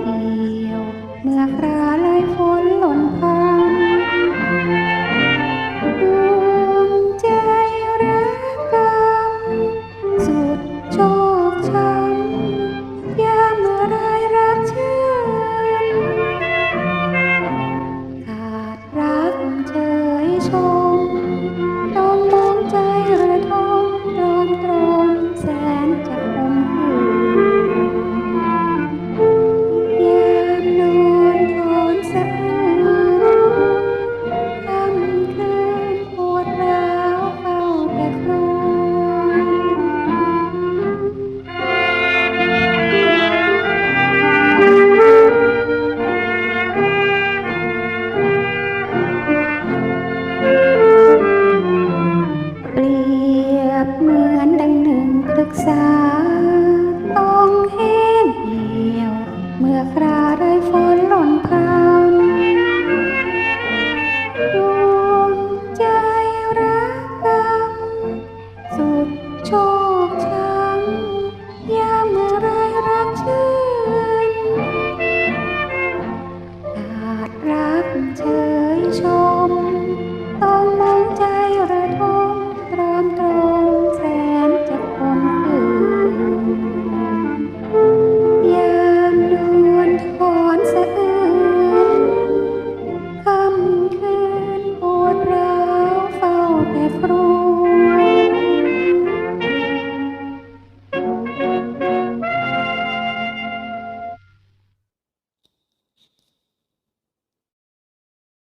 เดียว เมื่อครา ษาต้องเห็นเดียว เมื่อคราไรฝนหล่นพา